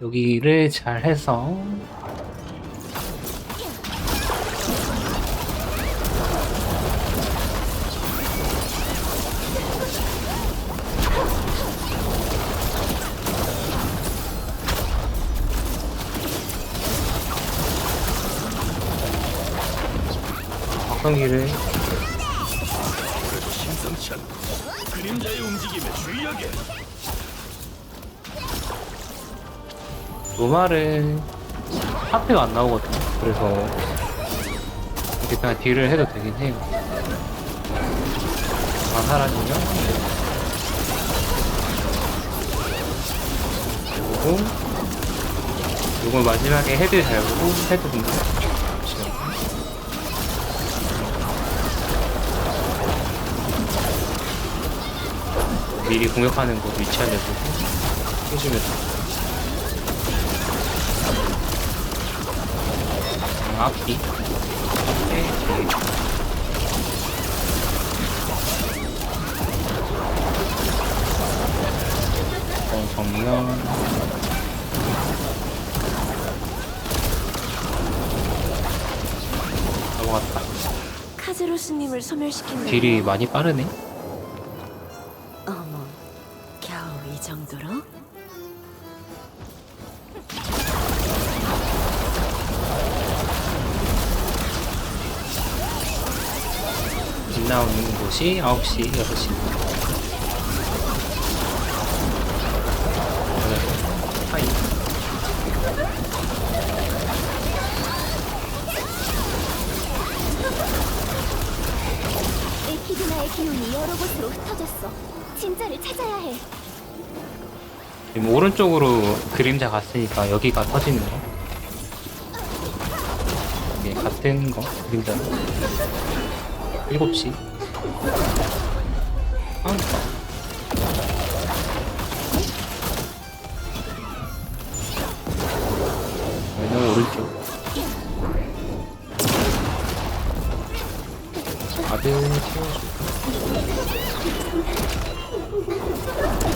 여기를 잘 해서. 박성기를 노말은 하트가 안 나오거든요. 그래서 이렇게 그냥 딜을 해도 되긴 해요. 다 사라지면 그리고 이걸 마지막에 헤드 잘 보고 헤드 분다. 미리 공격하는 곳 위치 알려주고 해주면 앞뒤. 어, 정면? 넘어갔다. 카제로스님을 소멸시킨 딜이 많이 빠르네 빛 나오는 곳이 9시, 6시 하이 에피드나의 기운이 여러 곳으로 흩어졌어. 진짜를 찾아야 해. 지금 오른쪽으로 그림자 갔으니까 여기가 터지는 거 이게 같은 거 그림자 7시. 아, 여기는 오른쪽. 아들 채워줘.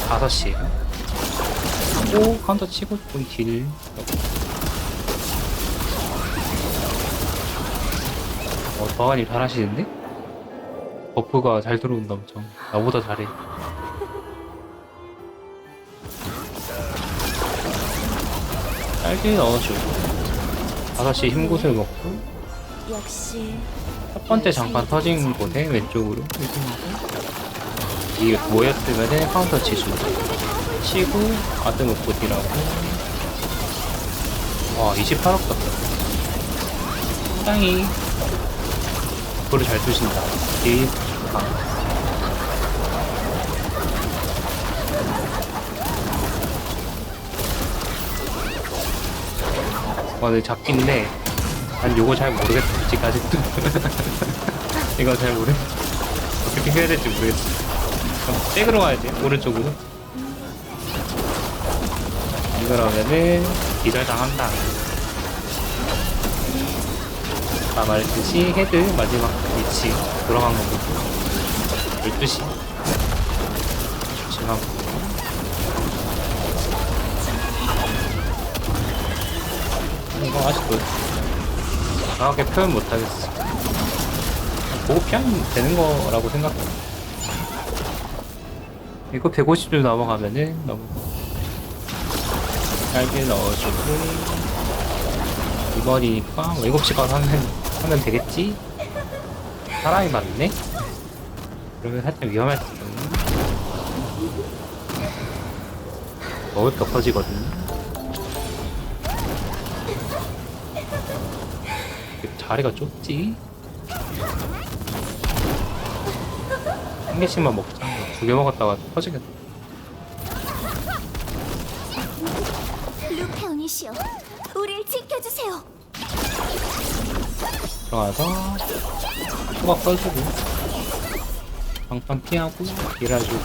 5시. 오 카운터 치고 좀 길. 어, 더한이 잘하시는데? 버프가 잘 들어온다 엄청. 나보다 잘해. 딸기 넣어줘. 5시 힘굿을 먹고. 역시 첫 번째 장판 터진 곳에 왼쪽으로. 이게 모였으면은 카운터 치수 치고 아드 놓고 딜하고. 와 28억 떴다. 상당히 그거를 잘 쓰신다. 딜 강. 와, 내 잡기인데 난 요거 잘 모르겠어 솔직히 아직도. 이거 잘 모르 어떻게 해야 될지 모르겠어. 그럼 백으로 가야지 오른쪽으로. 이거라면은 기절 당한다. 아까 말했듯이 헤드 마지막 위치 돌아간 거 보고 12시 조심하고 이거 아직도 정확하게 표현 못하겠어. 보고 피하면 되는 거라고 생각해. 이거 150도 넘어가면은 너무 짧게 넣어주고 이번이니까 뭐 7시 가서 하면, 하면 되겠지? 사람이 많네? 그러면 살짝 위험할 수 있거든요. 먹을 게 없어지거든요. 자리가 좁지? 한 개씩만 먹자. 두 개 먹었다가 터지겠다. 루페오니시여, 우리를 지켜주세요. 들어가서 초각 써주고 방판 피하고 딜해주고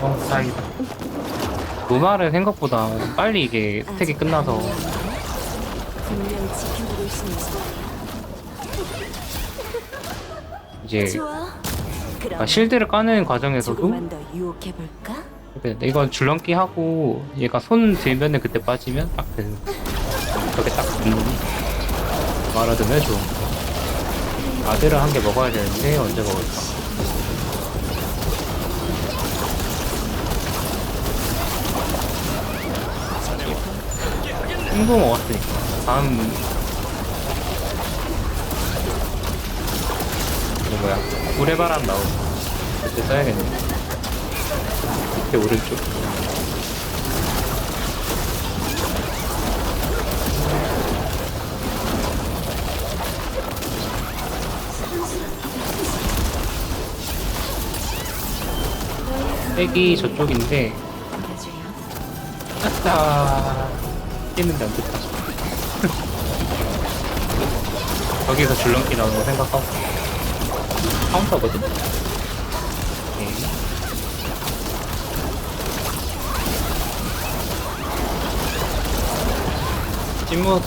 어 다행이다 노말은 생각보다 빨리 이게 스택이 끝나서 분명 지켜보고? 이제 좋아. 그럼 아, 실드를 까는 과정에서도 조금만 더 유혹해 볼까? 근데 이건 줄넘기 하고 얘가 손 들면은 그때 빠지면 딱 되는 거. 저게 딱 붙는 거 알아두면 좋은 거 아들을 한 개 먹어야 되는데 언제 먹을까? 홍보 먹었으니까. 다음. 이거 뭐야? 우레바람 나오고. 그때 써야겠네 밑에 오른쪽 백이 저쪽인데. 아싸 뛰는데 안 됐다 거기서 줄넘기 나오는 거 생각하고 카운터거든? 이건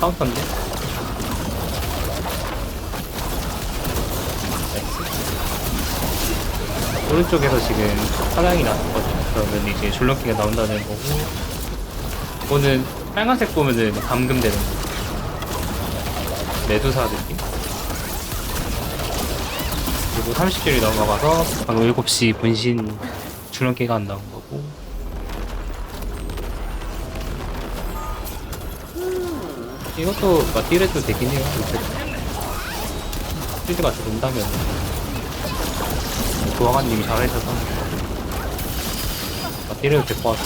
카운터인데? 오른쪽에서 지금 사랑이 났거든요. 그러면 이제 줄넘기가 나온다는 거고, 이거는 빨간색 보면은 감금 되는 거. 메두사 느낌? 30줄이 넘어가서 바로 7시 분신 줄넘기가 안 나온 거고. 이것도 마티레도 되긴 해요. 필드가 들어온다면. 도화관님이 잘하셔서. 마티레도 될 것 같아.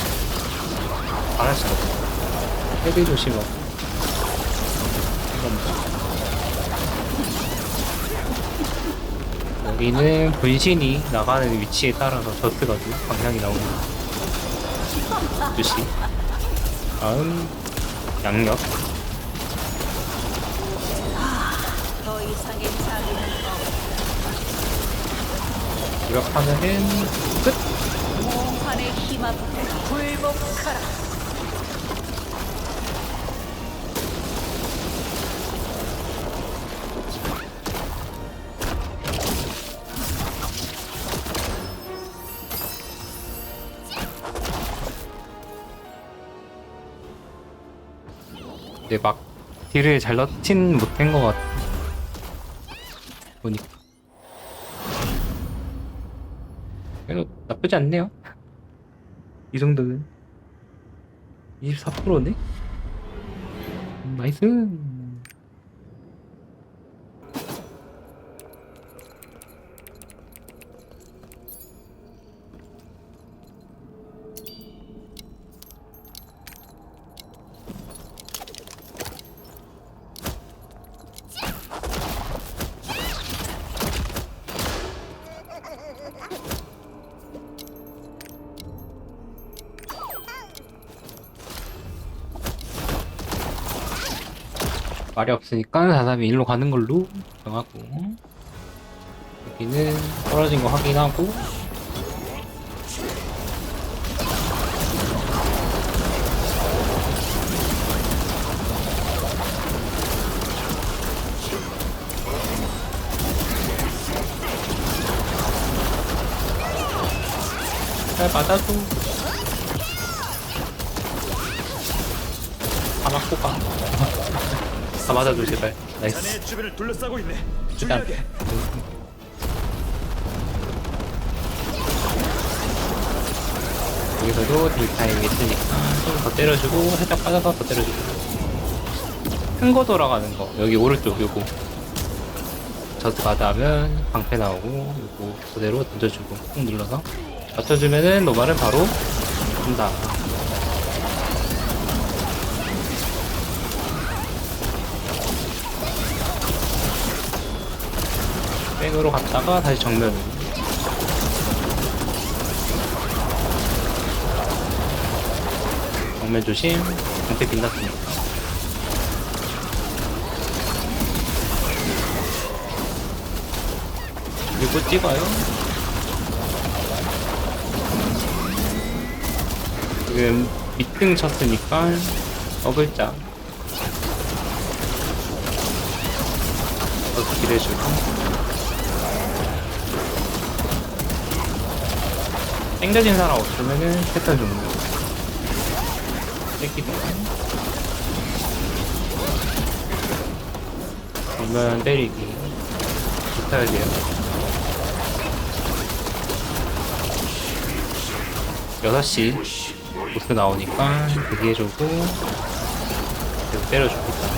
잘할 수가 없어. 헤비 조심하고. 여기는 분신이 나가는 위치에 따라서 저스가 좀 방향이 나옵니다. 주시. 다음, 양력. 자비는 이렇게 하면은 끝! 근데 막 딜을 잘 넣진 못한 것 같아. 보니까. 그래도 나쁘지 않네요. 이 정도는. 24%네? 음, 나이스. 말이 없으니까 432 일로 가는 걸로 정하고. 여기는 떨어진 거 확인하고. 잘 맞아줘. 다 맞고 가. 다 맞아줘 제발. 나이스. 자네의 주변을 둘러싸고 있네. 일단. 여기서도 딜타임이 있으니까 좀 더 때려주고 살짝 빠져서 더 때려주고. 큰 거 돌아가는 거. 여기 오른쪽 요거. 저스 가드 하면 방패 나오고 요거 그대로 던져주고 꾹 눌러서. 맞춰주면은 노말은 바로 준다 백으로 갔다가 다시 정면으로 정면 조심 방패 빛났으니까 그리고 찍어요. 지금 밑등 쳤으니까 어글자. 어글 해주고. 땡겨진 사람 없으면은 패턴 종료. 땡기도. 정면 때리기. 붙어야 돼요. 6시 보스 나오니까 대기해주고 계속 때려줍니다.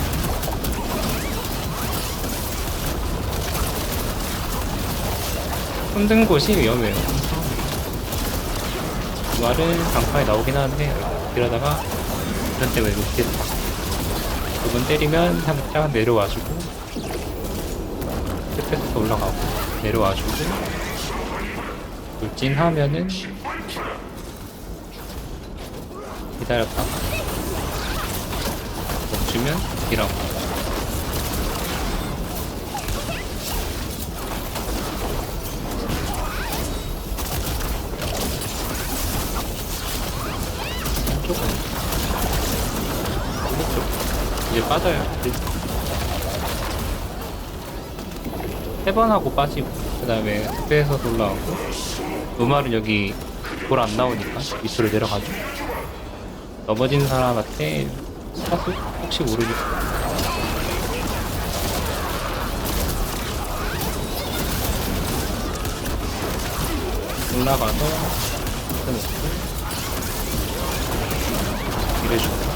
힘든 곳이 위험해요. 말은 강파에 나오긴 하는데 이러다가 이런 때문에 못했다 두번 때리면 살짝 내려와주고 스페스도 올라가고 내려와주고 돌진하면은 기다렸다가 멈추면 딜하고 빠져요. 세번 하고 빠지고 그 다음에 스페에서 올라오고 노말은 여기 돌 안 나오니까 밑으로 내려가죠. 넘어진 사람한테 사수? 혹시 모르니까 올라가서 이래주고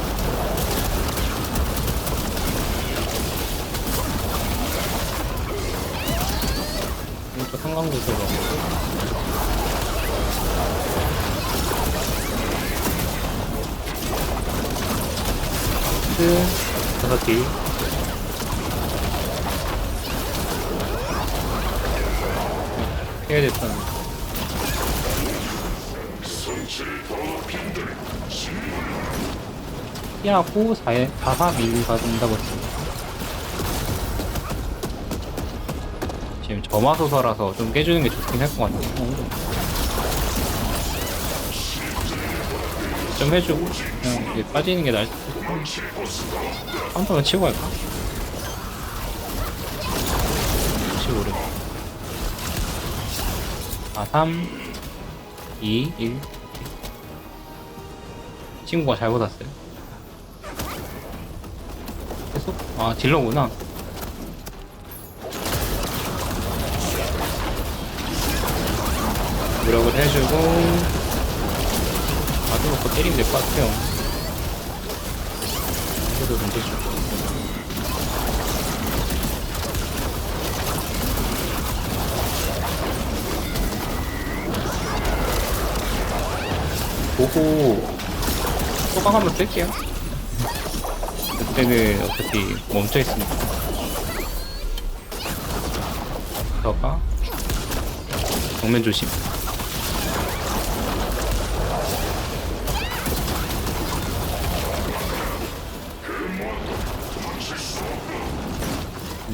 이것도 상관구조로 스 다섯 개 해야 됐던 피하고 4, 4, 4 밀리가 된다고 했습니다 지금 점화소서라서 좀 깨주는 게 좋긴 할 것 같아요. 좀 해주고 그냥 이제 빠지는 게 나을 수도 있고 한 번만 치고 갈까? 혹시 모르 아3 2 1 친구가 잘못 왔어요. 계속? 아 딜러구나 노력을 해주고. 아주 놓고 때리면 될 것 같아요. 이것도 문제죠 보고 소강 한번 쓸게요. 그때는 어차피 멈춰 있으니까 저가? 정면 조심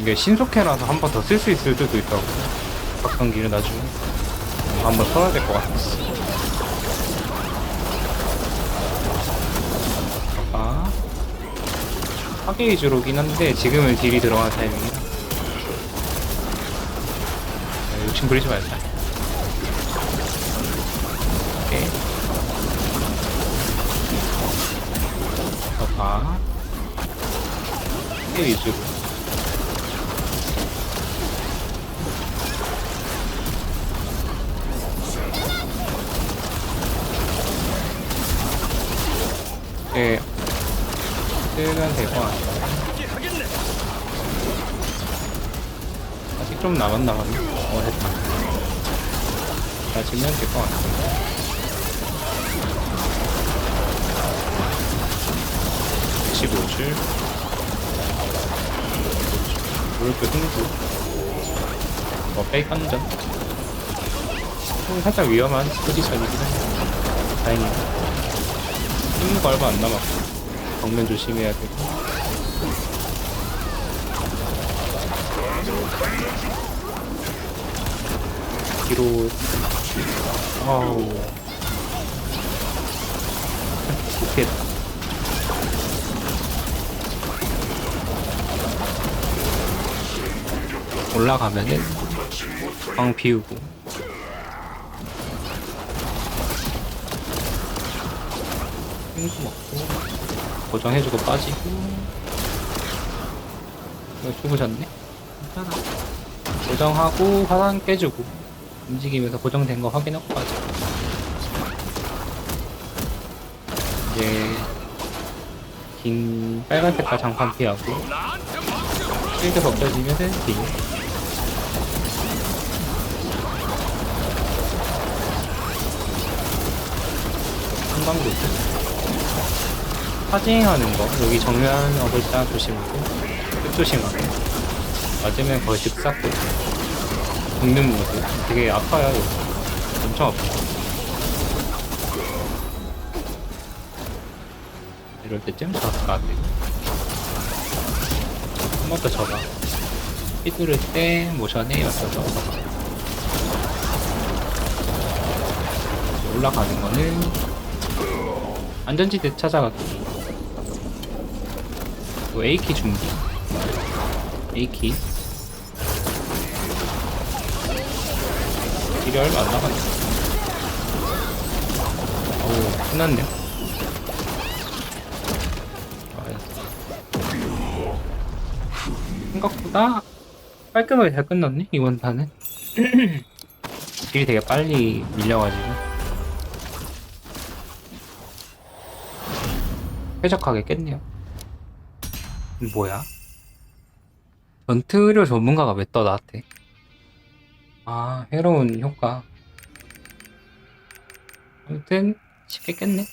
이게 신속해라서 한 번 더 쓸 수 있을 때도 있다고 박성기를 나중에 한 번 써야 될 것 같았어. 아 파괴 위주로긴 한데 지금은 딜이 들어가는 타이밍이라 아, 욕심 부리지 말자. 오케이. 아 파괴 위주로 네 쓰면 될것 같아요. 아직 좀 남았 남았네. 어 됐다. 맞으면 될 것 같아. 15줄. 무릎도 흥부. 어, 페이크 한전. 좀 살짝 위험한 포지션이긴 한데. 다행이다. 힘거 얼마 안 남았고. 정면 조심해야 되고. 뒤로 어우 오케이 올라가면은 광 비우고 핑수 먹고 고정해주고 빠지고. 이거 죽으셨네? 괜찮아 고정하고 화산 깨주고. 움직이면서 고정된 거 확인하고 빠져. 이제 긴 빨간 색깔 장판 피하고. 실드 벗겨지면은 뒤 한방도 있고 파징하는 거. 여기 정면 어글자 조심하고 끝 조심하고. 맞으면 거의 즉사고 죽는 모드. 되게 아파요 이거 엄청 아파. 이럴 때쯤 저스가 안 되고. 한 번더 접어 삐뚤을 때 모션에 였어서. 올라가는 거는 안전지대 찾아가기 또 A키 준비? A키 길이 얼마 안 남았네. 어우 끝났네요 좋아요. 생각보다 깔끔하게 잘 끝났네 이번 판은. 길이 되게 빨리 밀려가지고. 쾌적하게 깼네요 뭐야 전투료 전문가가 왜 떠 나한테 아, 해로운 효과. 아무튼, 쉽게 깼네.